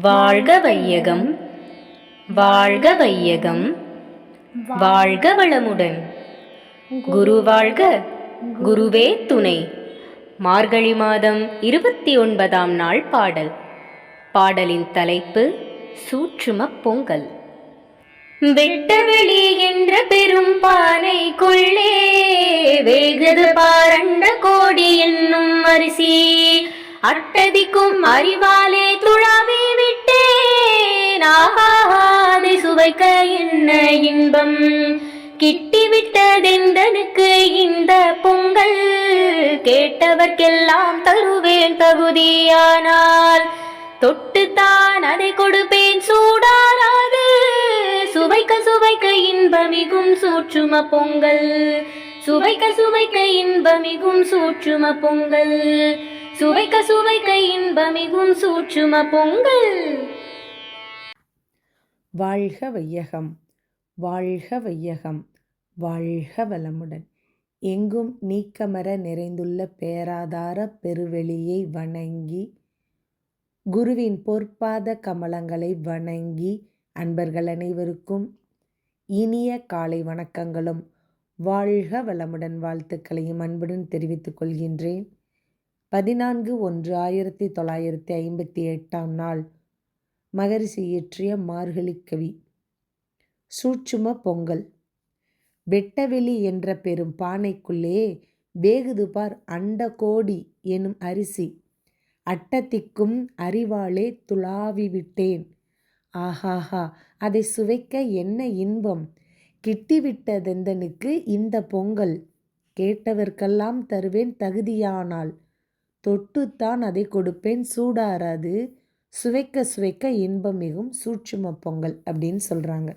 வாழ்க வையகம். வாழ்க வையகம். வாழ்க வளமுடன். குரு வாழ்க குருவே துணை. மார்கழி மாதம் இருபத்தி ஒன்பதாம் நாள் பாடல். பாடலின் தலைப்பு சூற்றும பொங்கல். வெட்டவெளி என்ற பெரும் பானை கொள்ளே வேகது பாரண்ட கோடி என்னும் அரிசி. அட்டதிக்கும் அறிவாலே துளாவி விட்டேன். ஆகாதை சுவைக்க என்ன இன்பம்? கிட்டிவிட்டதெந்தனுக்கு இந்த பொங்கல்? கேட்டவர்க்கெல்லாம் தருவேன் தகுதியானால் தொட்டுத்தான் அதை கொடுப்பேன். சூடாராது சுவைக்க சுவைக்க இன்பமிகும் சூற்றும பொங்கல். சுவைக்க சுவைக்க இன்பமிகும் சூற்றும பொங்கல். சுவைக்க சுவைக்க இன்பமிகும் சூற்றும பொங்கல். வாழ்க வையகம் வாழ்க வையகம் வாழ்க வளமுடன். எங்கும் நீக்கமர நிறைந்துள்ள பேராதார பெருவெளியை வணங்கி குருவின் பொற்பாத கமலங்களை வணங்கி அன்பர்கள் அனைவருக்கும் இனிய காலை வணக்கங்களும். வாழ்க வளமுடன் வாழ்த்துக்களையும் அன்புடன் தெரிவித்துக் கொள்கின்றேன். பதினான்கு ஒன்று ஆயிரத்தி தொள்ளாயிரத்தி ஐம்பத்தி எட்டாம் நாள். மகரிஷி இயற்றிய மார்கழி கவி. சூட்சும பொங்கல். வெட்டவெளி என்ற பெரும் பானைக்குள்ளே வேகுது பார் அண்ட கோடி எனும் அரிசி. அட்டத்திக்கும் அறிவாளே துளாவி விட்டேன். ஆஹாஹா அதை சுவைக்க என்ன இன்பம்? கிட்டிவிட்டதெந்தனுக்கு இந்த பொங்கல். கேட்டவர்க்கெல்லாம் தருவேன் தகுதியானால். தொட்டுத்தான் அதை கொடுப்பேன் சூடாராது சுவைக்க சுவைக்க இன்பம் மிகும். சூட்சும பொங்கல் அப்படின்னு சொல்கிறாங்க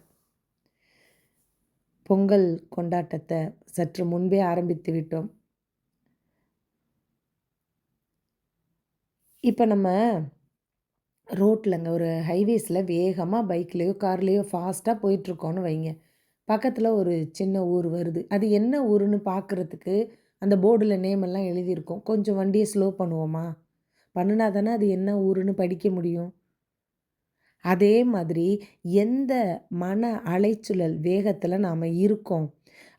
பொங்கல் கொண்டாட்டத்தை சற்று முன்பே ஆரம்பித்து விட்டோம். இப்போ நம்ம ரோட்டில்ங்க ஒரு ஹைவேஸில் வேகமாக பைக்லேயோ கார்லேயோ ஃபாஸ்ட்டாக போயிட்டுருக்கோன்னு வைங்க. பக்கத்தில் ஒரு சின்ன ஊர் வருது. அது என்ன ஊருன்னு பார்க்குறதுக்கு அந்த போர்டில் நேம் எல்லாம் எழுதியிருக்கும். கொஞ்சம் வண்டியை ஸ்லோ பண்ணுவோமா? பண்ணுனா தானே அது என்ன ஊருன்னு படிக்க முடியும். அதே மாதிரி எந்த மன அலைச்சுழல் வேகத்தில் நாம் இருக்கோம்.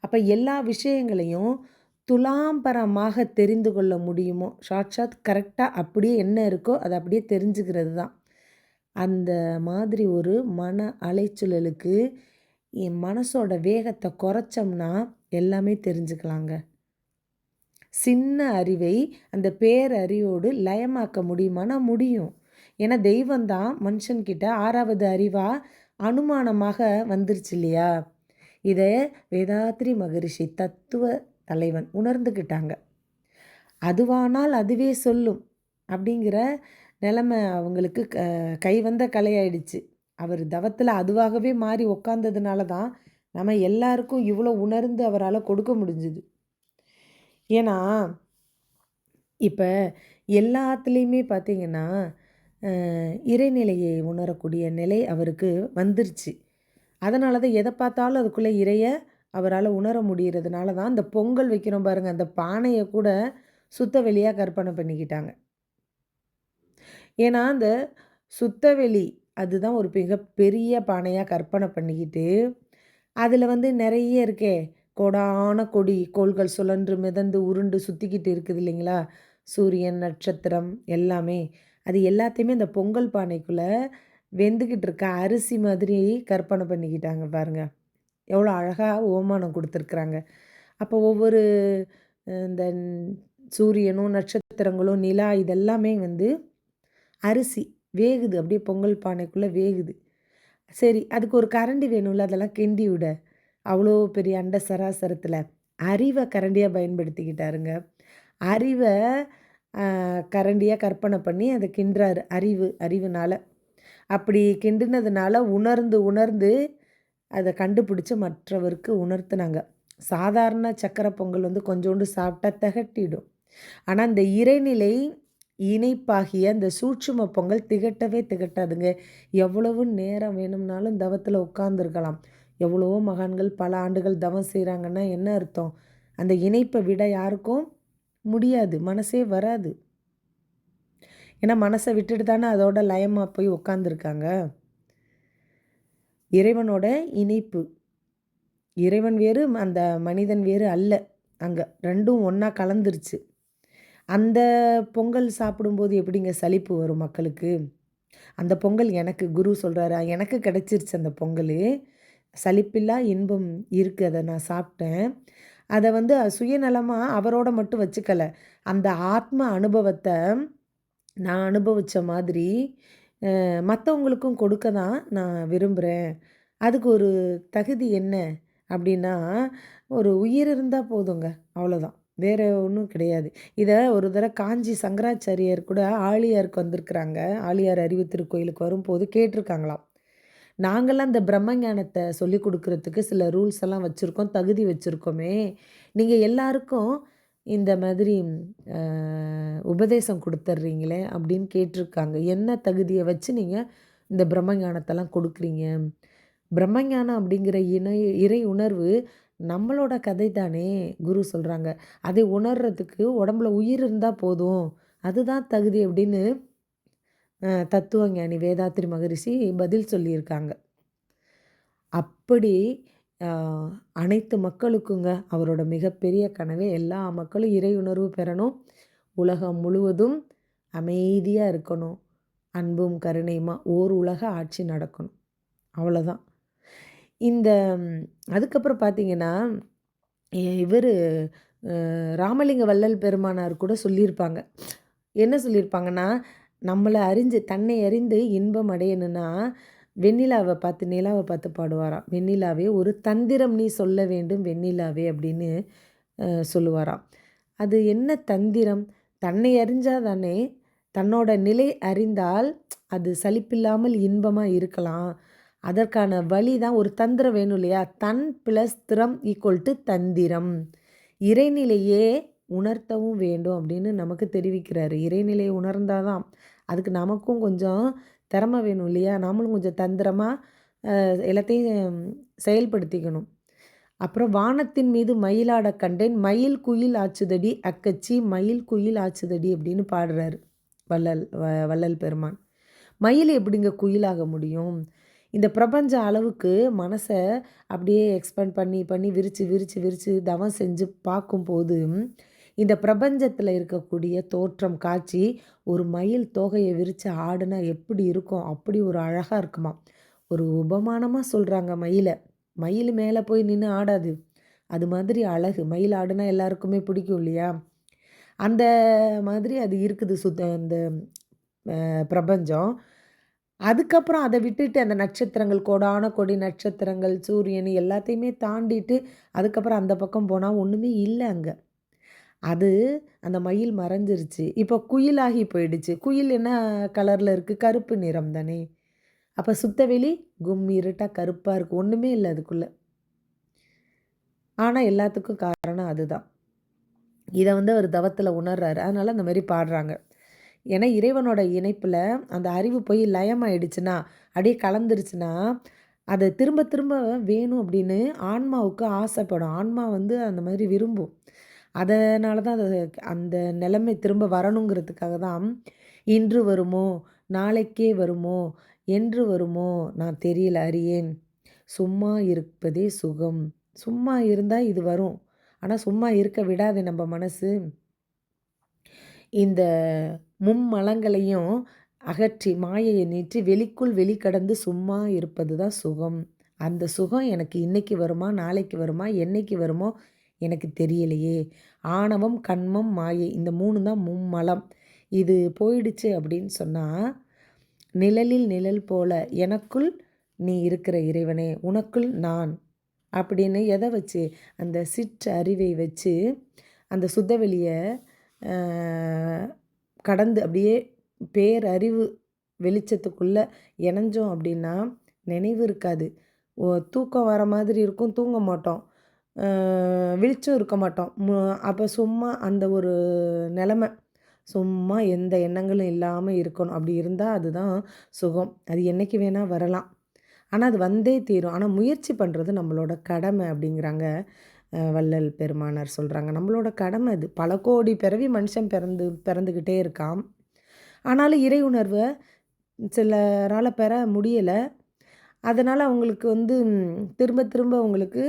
அப்போ எல்லா விஷயங்களையும் துலாம்பரமாக தெரிந்து கொள்ள முடியுமோ? சாட்சாத் கரெக்டாக அப்படியே என்ன இருக்கோ அதை அப்படியே தெரிஞ்சுக்கிறது தான். அந்த மாதிரி ஒரு மன அலைச்சுழலுக்கு என் மனசோட வேகத்தை குறைச்சோம்னா எல்லாமே தெரிஞ்சுக்கலாங்க. சின்ன அறிவை அந்த பேரறிவோடு லயமாக்க முடியுமானா முடியும். ஏன்னா தெய்வந்தான் மனுஷன்கிட்ட ஆறாவது அறிவாக அனுமானமாக வந்துருச்சு இல்லையா? இதை வேதாத்ரி மகரிஷி தத்துவ தலைவன் உணர்ந்துக்கிட்டாங்க அதுவானால் அதுவே சொல்லும் அப்படிங்கிற நிலமை அவங்களுக்கு க கைவந்த கலையாயிடுச்சு. அவர் தவத்தில் அதுவாகவே மாறி உக்காந்ததுனால தான் நம்ம எல்லாருக்கும் இவ்வளோ உணர்ந்து அவரால் கொடுக்க முடிஞ்சுது. ஏன்னா இப்போ எல்லாத்துலேயுமே பார்த்திங்கன்னா இறைநிலையை உணரக்கூடிய நிலை அவருக்கு வந்துருச்சு. அதனால தான் எதை பார்த்தாலும் அதுக்குள்ளே இறைய அவரால் உணர முடிகிறதுனால தான் அந்த பொங்கல் வைக்கிறோம் பாருங்கள் அந்த பானையை கூட சுத்த வெளியாக கற்பனை பண்ணிக்கிட்டாங்க. ஏன்னா அந்த சுத்தவெளி அதுதான் ஒரு மிகப்பெரிய பானையாக கற்பனை பண்ணிக்கிட்டு அதில் வந்து நிறைய இருக்கே கொடான கொடி கோள்கள் சுழன்று மிதந்து உருண்டு சுற்றிக்கிட்டு இருக்குது இல்லைங்களா? சூரியன் நட்சத்திரம் எல்லாமே. அது எல்லாத்தையுமே அந்த பொங்கல் பானைக்குள்ளே வெந்துக்கிட்டு இருக்க அரிசி மாதிரி கற்பனை பண்ணிக்கிட்டாங்க பாருங்கள் எவ்வளோ அழகாக ஓமானம் கொடுத்துருக்குறாங்க. அப்போ ஒவ்வொரு இந்த சூரியனும் நட்சத்திரங்களும் நிலா இதெல்லாமே வந்து அரிசி வேகுது. அப்படியே பொங்கல் பானைக்குள்ளே வேகுது. சரி அதுக்கு ஒரு கரண்டி வேணும்ல அதெல்லாம் கிண்டி விட. அவ்வளோ பெரிய அண்ட சராசரத்தில் அறிவை கரண்டியாக பயன்படுத்திக்கிட்டாருங்க. அறிவை கரண்டியாக கற்பனை பண்ணி அதை கிண்டுறாரு. அறிவு அறிவுனால். அப்படி கிண்டுனதுனால உணர்ந்து உணர்ந்து அதை கண்டுபிடிச்சி மற்றவருக்கு உணர்த்துனாங்க. சாதாரண சக்கரை பொங்கல் வந்து கொஞ்சோண்டு சாப்பிட்டா திகட்டிடும். ஆனால் இந்த இறைநிலை இணைப்பாகிய அந்த சூட்சும பொங்கல் திகட்டவே திகட்டாதுங்க. எவ்வளவு நேரம் வேணும்னாலும் தவத்தில் உட்காந்துருக்கலாம் எவ்வளவோ மகான்கள் பல ஆண்டுகள் தவம் செய்கிறாங்கன்னா என்ன அர்த்தம்? அந்த இணைப்பை விட யாருக்கும் முடியாது மனசே வராது. ஏன்னா மனசை விட்டுட்டு தானே அதோட லயமாக போய் உட்காந்துருக்காங்க இறைவனோட இணைப்பு. இறைவன் வேறு அந்த மனிதன் வேறு அல்ல. அங்கே ரெண்டும் ஒன்றா கலந்துருச்சு. அந்த பொங்கல் சாப்பிடும்போது எப்படிங்க சலிப்பு வரும் மக்களுக்கு? அந்த பொங்கல் எனக்கு குரு சொல்கிறாரா எனக்கு கிடச்சிருச்சு அந்த பொங்கல். சலிப்பில்லா இன்பம் இருக்குது அதை நான் சாப்பிட்டேன். அதை வந்து சுயநலமாக அவரோட மட்டும் வச்சுக்கலை. அந்த ஆத்ம அனுபவத்தை நான் அனுபவித்த மாதிரி மற்றவங்களுக்கும் கொடுக்க தான் நான் விரும்புகிறேன் அதுக்கு ஒரு தகுதி என்ன அப்படின்னா ஒரு உயிர் இருந்தால் போதுங்க. அவ்வளோதான் வேறு ஒன்றும் கிடையாது. இதை ஒரு தடவை காஞ்சி சங்கராச்சாரியர் கூட ஆழியாருக்கு வந்திருக்கிறாங்க. ஆழியார் அறிவு திருக்கோயிலுக்கு வரும்போது கேட்டிருக்காங்களாம். நாங்களாம் இந்த பிரம்ம ஞானத்தை சொல்லி கொடுக்குறதுக்கு சில ரூல்ஸ் எல்லாம் வச்சுருக்கோம் தகுதி வச்சுருக்கோமே. நீங்கள் எல்லாருக்கும் இந்த மாதிரி உபதேசம் கொடுத்துட்றீங்களே அப்படின்னு கேட்டிருக்காங்க. என்ன தகுதியை வச்சு நீங்கள் இந்த பிரம்ம ஞானத்தெல்லாம் கொடுக்குறீங்க? பிரம்மஞானம் அப்படிங்கிற இணை இறை உணர்வு நம்மளோட கதை தானே குரு சொல்கிறாங்க அதை உணர்றதுக்கு உடம்புல உயிர் இருந்தால் போதும். அதுதான் தகுதி அப்படின்னு தத்துவ ஞானி வேதாத்திரி மகரிஷி பதில் சொல்லியிருக்காங்க. அப்படி அனைத்து மக்களுக்குங்க அவரோட மிகப்பெரிய கனவே எல்லா மக்களும் இறை உணர்வு பெறணும். உலகம் முழுவதும் அமைதியாக இருக்கணும். அன்பும் கருணையுமா? ஓர் உலக ஆட்சி நடக்கணும். அவ்வளோதான் இந்த அதுக்கப்புறம் பார்த்தீங்கன்னா இவர் ராமலிங்க வள்ளல் பெருமானார் கூட சொல்லியிருப்பாங்க. என்ன சொல்லியிருப்பாங்கன்னா நம்மளை அறிஞ்சு தன்னை அறிந்து இன்பம் அடையணுன்னா வெண்ணிலாவை பார்த்து நிலாவை பார்த்து பாடுவாராம். வெண்ணிலாவே ஒரு தந்திரம் நீ சொல்ல வேண்டும் வெண்ணிலாவே அப்படின்னு சொல்லுவாராம். அது என்ன தந்திரம்? தன்னை அறிஞ்சால் தானே தன்னோட நிலை அறிந்தால் அது சலிப்பில்லாமல் இன்பமாக இருக்கலாம். அதற்கான வழி தான் ஒரு தந்திரம் வேணும் இல்லையா? தன் ப்ளஸ் திறம் ஈக்குவல் டு தந்திரம். இறைநிலையே உணர்த்தவும் வேண்டும் அப்படின்னு நமக்கு தெரிவிக்கிறாரு. இறைநிலையை உணர்ந்தால் தான் அதுக்கு நமக்கும் கொஞ்சம் திறமை வேணும் இல்லையா? நாமளும் கொஞ்சம் தந்திரமாக எல்லாத்தையும் செயல்படுத்திக்கணும். அப்புறம் வானத்தின் மீது மயிலாட கண்டேன். மயில் குயில் ஆச்சுதடி அக்கச்சி மயில் குயில் ஆச்சுதடி அப்படின்னு பாடுறாரு வள்ளல் வள்ளல் பெருமான். மயில் எப்படிங்க குயிலாக முடியும்? இந்த பிரபஞ்ச அளவுக்கு மனசை அப்படியே எக்ஸ்பேண்ட் பண்ணி பண்ணி விரித்து விரித்து விரித்து தவம் செஞ்சு பார்க்கும்போது இந்த பிரபஞ்சத்தில் இருக்கக்கூடிய தோற்றம் காட்சி ஒரு மயில் தோகையை விரித்து ஆடுனா எப்படி இருக்கும்? அப்படி ஒரு அழகாக இருக்குமா ஒரு உபமானமாக சொல்கிறாங்க மயிலை. மயில் மேலே போய் நின்று ஆடாது. அது மாதிரி அழகு. மயில் ஆடுனா எல்லாருக்குமே பிடிக்கும் இல்லையா? அந்த மாதிரி அது இருக்குது சுத்த அந்த பிரபஞ்சம். அதுக்கப்புறம் அதை விட்டுட்டு அந்த நட்சத்திரங்கள் கோடான கொடி நட்சத்திரங்கள் சூரியன் எல்லாத்தையுமே தாண்டிட்டு அதுக்கப்புறம் அந்த பக்கம் போனால் ஒன்றுமே இல்லை அங்கே. அது அந்த மயில் மறைஞ்சிருச்சு. இப்போ குயிலாகி போயிடுச்சு. குயில் என்ன கலரில் இருக்குது கருப்பு நிறம் தானே. அப்போ சுத்தவெளி கும் இருட்டாக கருப்பாக இருக்குது ஒன்றுமே இல்லை அதுக்குள்ளே. ஆனால் எல்லாத்துக்கும் காரணம் அதுதான். இதை வந்து அவர் தவத்தில் உணர்றாரு. அதனால் அந்த மாதிரி பாடுறாங்க. ஏன்னா இறைவனோட இணைப்பில் அந்த அறிவு போய் லயமாயிடுச்சுன்னா அப்படியே கலந்துருச்சுன்னா அதை திரும்ப திரும்ப வேணும் அப்படின்னு ஆன்மாவுக்கு ஆசைப்படும். ஆன்மா வந்து அந்த மாதிரி விரும்பும். அதனால தான் அது அந்த நிலைமை திரும்ப வரணுங்கிறதுக்காக தான் இன்று வருமோ நாளைக்கே வருமோ என்று வருமோ நான் தெரியல அறியேன். சும்மா இருப்பதே சுகம். சும்மா இருந்தால் இது வரும். ஆனால் சும்மா இருக்க விடாது நம்ம மனசு. இந்த மும்மலங்களையும் அகற்றி மாயையை நீற்றி வெளிக்குள் வெளிக்கடந்து சும்மா இருப்பது தான் சுகம். அந்த சுகம் எனக்கு இன்றைக்கி வருமா நாளைக்கு வருமா என்னைக்கு வருமோ எனக்கு தெரியலையே. ஆணவம் கண்மம் மாயை இந்த மூணு தான் மும்மலம். இது போயிடுச்சு அப்படின்னு சொன்னால் நிழலில் நிழல் போல எனக்குள் நீ இருக்கிற இறைவனே உனக்குள் நான் அப்படின்னு எதை வச்சு அந்த சிற்று அறிவை வச்சு அந்த சுத்தவெளியை கடந்து அப்படியே பேரறிவு வெளிச்சத்துக்குள்ளே இணைஞ்சோம் அப்படின்னா நினைவு இருக்காது. ஓ தூக்கம் வர மாதிரி இருக்கும் தூங்க மாட்டோம். விழிச்சும் இருக்க மாட்டோம். அப்போ சும்மா அந்த ஒரு நிலமை. சும்மா எந்த எண்ணங்களும் இல்லாமல் இருக்கணும். அப்படி இருந்தால் அதுதான் சுகம். அது என்றைக்கு வேணால் வரலாம். ஆனால் அது வந்தே தீரும். ஆனால் முயற்சி பண்ணுறது நம்மளோட கடமை அப்படிங்கிறாங்க வள்ளல் பெருமானார் சொல்கிறாங்க நம்மளோட கடமை அது. பல கோடி பிறவி மனுஷன் பிறந்து பிறந்துக்கிட்டே இருக்கான் ஆனாலும் இறை உணர்வை சிலரால் பெற முடியலை. அதனால் அவங்களுக்கு வந்து திரும்ப திரும்ப அவங்களுக்கு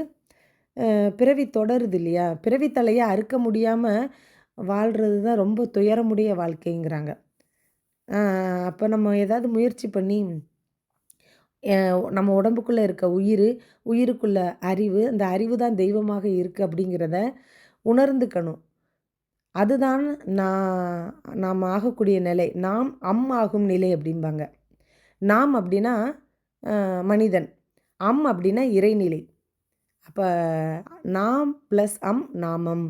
பிறவி தொடருது இல்லையா? பிறவி தலையை அறுக்க முடியாமல் வாழ்கிறது தான் ரொம்ப துயரமுடைய வாழ்க்கைங்கிறாங்க. அப்போ நம்ம ஏதாவது முயற்சி பண்ணி நம்ம உடம்புக்குள்ளே இருக்க உயிர் உயிருக்குள்ள அறிவு அந்த அறிவு தான் தெய்வமாக இருக்குது அப்படிங்கிறத உணர்ந்துக்கணும். அதுதான் நான் நாம் ஆகக்கூடிய நிலை. நாம் அம் ஆகும் நிலை அப்படிம்பாங்க. நாம் அப்படின்னா மனிதன். அம் அப்படின்னா இறைநிலை. அப்போ நாம் ப்ளஸ் அம் நாமம்.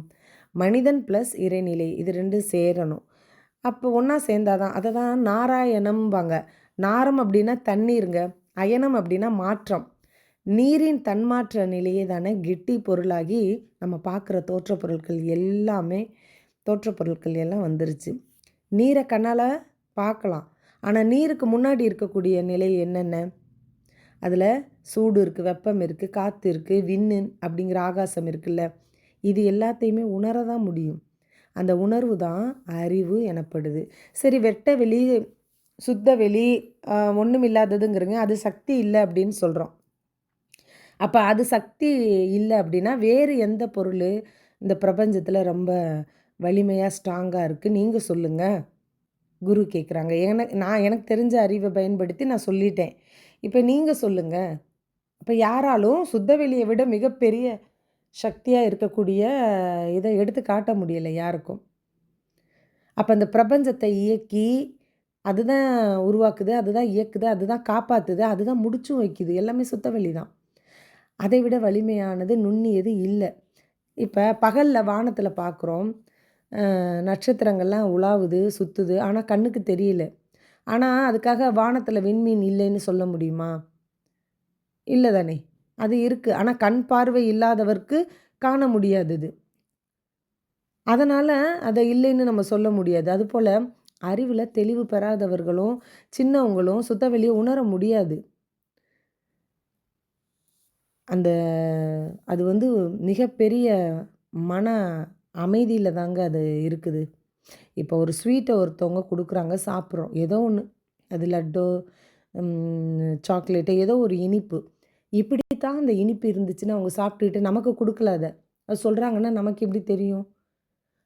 மனிதன் ப்ளஸ் இறைநிலை இது ரெண்டும் சேரணும். அப்போ ஒன்றா சேர்ந்தாதான் அதை தான் நாராயணம்பாங்க. நாரம் அப்படின்னா தண்ணீருங்க அயனம் அப்படின்னா மாற்றம். நீரின் தன்மாற்ற நிலையே தானே கெட்டி பொருளாகி நம்ம பார்க்குற தோற்ற பொருட்கள் எல்லாமே தோற்ற பொருட்கள் எல்லாம் வந்துருச்சு. நீரை கண்ணால் பார்க்கலாம் ஆனால் நீருக்கு முன்னாடி இருக்கக்கூடிய நிலை என்னென்ன? அதில் சூடு இருக்குது வெப்பம் இருக்குது காற்று இருக்குது விண்ணு அப்படிங்கிற ஆகாசம் இருக்குல்ல. இது எல்லாத்தையுமே உணர தான் முடியும். அந்த உணர்வு தான் அறிவு எனப்படுது. சரி வெட்ட வெளி சுத்த வெளி ஒன்றும் இல்லாததுங்கிறங்க. அது சக்தி இல்லை அப்படின்னு சொல்கிறோம் அப்போ அது சக்தி இல்லை அப்படின்னா வேறு எந்த பொருள் இந்த பிரபஞ்சத்தில் ரொம்ப வலிமையாக ஸ்ட்ராங்காக இருக்குது நீங்கள் சொல்லுங்கள் குரு கேட்குறாங்க எனக்கு நான் எனக்கு தெரிஞ்ச அறிவை பயன்படுத்தி நான் சொல்லிட்டேன். இப்போ நீங்கள் சொல்லுங்கள் இப்போ யாராலும் சுத்த வெளியை விட மிகப்பெரிய சக்தியாக இருக்கக்கூடிய இதை எடுத்து காட்ட முடியலை யாருக்கும். அப்போ அந்த பிரபஞ்சத்தை இயக்கி அதுதான் உருவாக்குது அதுதான் இயக்குது அதுதான் காப்பாற்றுது அதுதான் முடிச்சும் வைக்குது. எல்லாமே சுத்த வெளி தான். அதை விட வலிமையானது நுண்ணியது இல்லை. இப்போ பகலில் வானத்தில் பார்க்குறோம் நட்சத்திரங்கள்லாம் உலாவுது சுற்றுது ஆனால் கண்ணுக்கு தெரியல. ஆனால் அதுக்காக வானத்தில் விண்மீன் இல்லைன்னு சொல்ல முடியுமா? இல்லை தானே. அது இருக்குது ஆனால் கண் பார்வை இல்லாதவருக்கு காண முடியாதது அதனால் அதை இல்லைன்னு நம்ம சொல்ல முடியாது. அதுபோல் அறிவில் தெளிவு பெறாதவர்களும் சின்னவங்களும் சுத்தவெளியை உணர முடியாது. அந்த அது வந்து மிகப்பெரிய மன அமைதியில் தாங்க அது இருக்குது. இப்போ ஒரு ஸ்வீட்டை ஒருத்தவங்க கொடுக்குறாங்க சாப்பிட்றோம். ஏதோ ஒன்று அது லட்டோ சாக்லேட்டு ஏதோ ஒரு இனிப்பு. இப்படித்தான் அந்த இனிப்பு இருந்துச்சுன்னு அவங்க சாப்பிட்டுக்கிட்டு நமக்கு கொடுக்கல அதை. அது சொல்கிறாங்கன்னா நமக்கு எப்படி தெரியும்?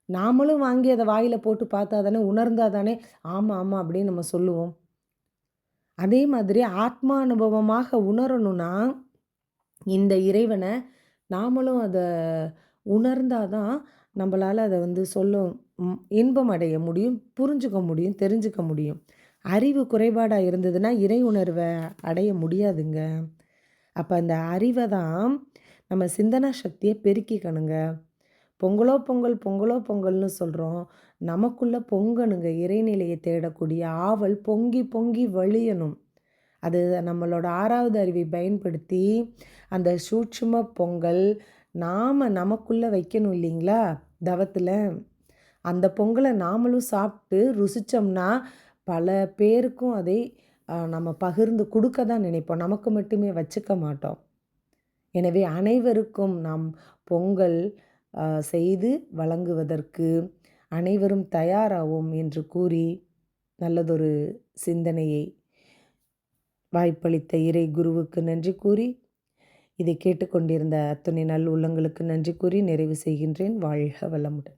நாமளும் வாங்கி அதை வாயில் போட்டு பார்த்தா தானே உணர்ந்தா தானே ஆமாம் ஆமாம் அப்படின்னு நம்ம சொல்லுவோம். அதே மாதிரி ஆத்மா அனுபவமாக உணரணும்னா இந்த இறைவனை நாமளும் அதை உணர்ந்தாதான் நம்மளால் அதை வந்து சொல்ல இன்பம் அடைய முடியும் புரிஞ்சுக்க முடியும் தெரிஞ்சுக்க முடியும். அறிவு குறைபாடாக இருந்ததுன்னா இறை உணர்வை அடைய முடியாதுங்க. அப்போ அந்த அறிவை தான் நம்ம சிந்தனா சக்தியை பெருக்கிக்கணுங்க. பொங்கலோ பொங்கல் பொங்கலோ பொங்கல்னு சொல்கிறோம் நமக்குள்ளே பொங்கணுங்க. இறைநிலையை தேடக்கூடிய ஆவல் பொங்கி பொங்கி வழியணும். அது நம்மளோட ஆறாவது அறிவை பயன்படுத்தி அந்த சூட்சும பொங்கல் நாம் நமக்குள்ளே வைக்கணும் இல்லைங்களா? தவத்தில். அந்த பொங்கலை நாமளும் சாப்பிட்டு ருசித்தோம்னா பல பேருக்கும் அதை நம்ம பகிர்ந்து கொடுக்க தான் நினைப்போம். நமக்கு மட்டுமே வச்சுக்க மாட்டோம். எனவே அனைவருக்கும் நாம் பொங்கல் செய்து வழங்குவதற்கு அனைவரும் தயாராகும் என்று கூறி நல்லதொரு சிந்தனையை வாய்ப்பளித்த இறை குருவுக்கு நன்றி கூறி இதை கேட்டுக்கொண்டிருந்த அத்துணை நல் உள்ளங்களுக்கு நன்றி கூறி நிறைவு செய்கின்றேன். வாழ்க வளமுடன்.